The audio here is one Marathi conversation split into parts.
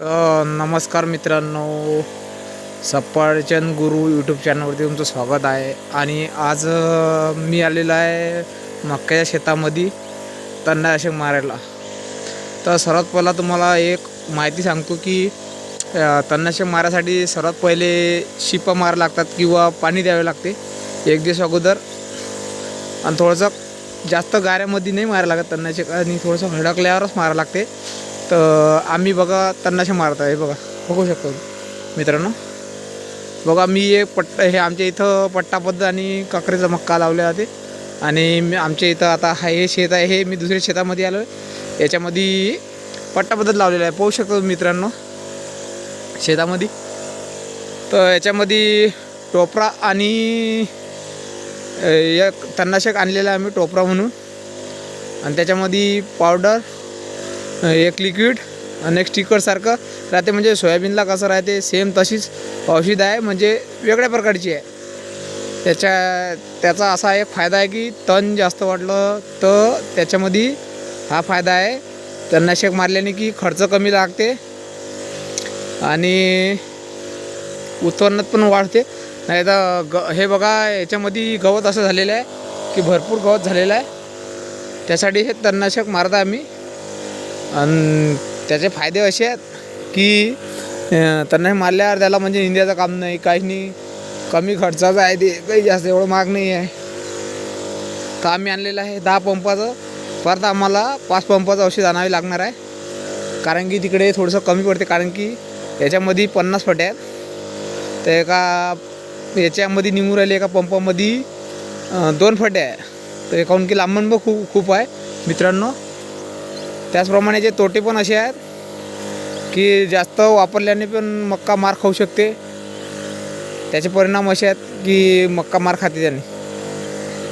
नमस्कार मित्रांनो. सफरचंद गुरु यूट्यूब चॅनलवरती तुमचं स्वागत आहे. आणि आज मी आलेलो आहे मक्याच्या शेतामध्ये तणनाशक मारायला तर सर्वात पहिला तुम्हाला एक माहिती सांगतो की अ, तणनाशक मारायसाठी सर्वात पहिले शिपा मारा लागतात किंवा पाणी द्यावे लागते एक दिवस अगोदर. आणि थोडंसं जास्त गाऱ्यामध्ये नाही मारायला लागत तणनाशक आणि थोडंसं हडकल्यावरच मारायला लागते. तर आम्ही बघा तणनाशक मारत आहे बघा. बघू शकतो मित्रांनो. बघा मी एक पट्ट हे आमच्या इथं पट्टा आणि काकरीचा मक्का लावले जाते आणि मी आमच्या इथं आता हा हे शेत आहे हे मी दुसऱ्या शेतामध्ये आलो आहे याच्यामध्ये पट्टापद्धत लावलेला आहे. पाहू शकतो मित्रांनो शेतामध्ये. तर याच्यामध्ये टोपरा आणि एक तणनाशक आणलेला आहे आम्ही टोपरा म्हणून. आणि त्याच्यामध्ये पावडर एक लिक्विड आणि एक स्टिकरसारखं राहते म्हणजे सोयाबीनला कसं राहते सेम तशीच. औषध आहे म्हणजे वेगळ्या प्रकारची आहे. त्याच्या त्याचा असा एक फायदा आहे की तण जास्त वाढलं तर त्याच्यामध्ये हा फायदा आहे. तणनाशक मारल्याने की खर्च कमी लागते. आणि उत्पन्नात पण वाढते. नाही तर ग हे बघा याच्यामध्ये गवत असं झालेलं आहे की भरपूर गवत झालेलं आहे. त्यासाठी हे तणनाशक मारता आम्ही. आणि त्याचे फायदे असे आहेत की त्यांना हे मारल्यावर त्याला म्हणजे निंद्याचं काम नाही काहीच नाही. कमी खर्चाचं आहे ते काही जास्त एवढं महाग नाही आहे. तर आम्ही आणलेलं आहे दहा पंपाचं. परत आम्हाला पाच पंपाचं औषध आणावे लागणार आहे. कारण की तिकडे थोडंसं कमी पडते कारण की याच्यामध्ये पन्नास फटे आहेत. तर एका याच्यामध्ये निघून राहिले एका पंपामध्ये दोन फटे आहे. तर काहून की लांबण पण खूप खूप आहे. मित्रांनो त्याचप्रमाणे जे तोटे पण असे आहेत की जास्त वापरल्याने पण मक्का मार खाऊ शकते. त्याचे परिणाम असे आहेत की मक्का मार खाते त्याने.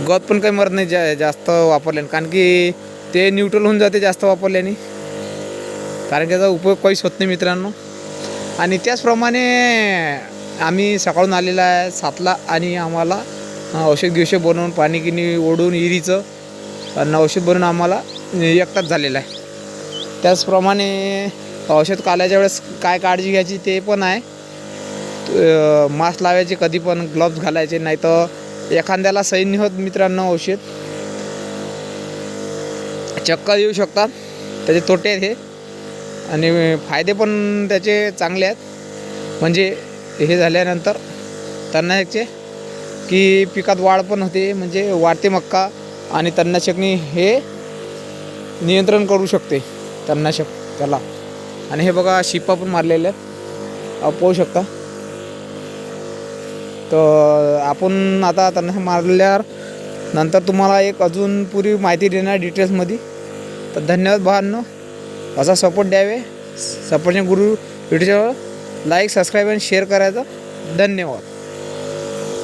गवत पण काही मरत नाही जा जास्त वापरल्याने. कारण की ते न्यूट्रल होऊन जाते जास्त वापरल्याने. कारण की त्याचा उपयोग काहीच होत नाही मित्रांनो. आणि त्याचप्रमाणे आम्ही सकाळून आलेला आहे सातला आणि आम्हाला औषध गिवषध बनवून पाणी किनी ओढून इरीचं आणि औषध बनवून आम्हाला एक तास झालेला आहे. त्याचप्रमाणे औषध काढायच्या वेळेस काय काळजी घ्यायची ते पण आहे. मास्क लावायचे कधी पण ग्लोव्स घालायचे नाही तर एखाद्याला सैन्य होत मित्रांनो औषध. चक्कर येऊ शकतात. त्याचे तोटे आहेत हे. आणि फायदे पण त्याचे चांगले आहेत. म्हणजे हे झाल्यानंतर तणनाशकचे की पिकात वाढ पण होते. म्हणजे वाढते मक्का आणि तणनाशकनी हे नियंत्रण करू शकते. तणनाशक त्याला. आणि हे बघा शिपा पण मारलेले आहेत. अहो, पाहू शकता. तर आपण आता तणनाशक मारल्यावर नंतर तुम्हाला एक अजून पुरी माहिती देणार डिटेल्समध्ये. तर धन्यवाद भावांनो. असा सपोर्ट द्यावे. सपोर्टचे गुरु व्हिडिओ लाईक सबस्क्राईब आणि शेअर करायचं. धन्यवाद.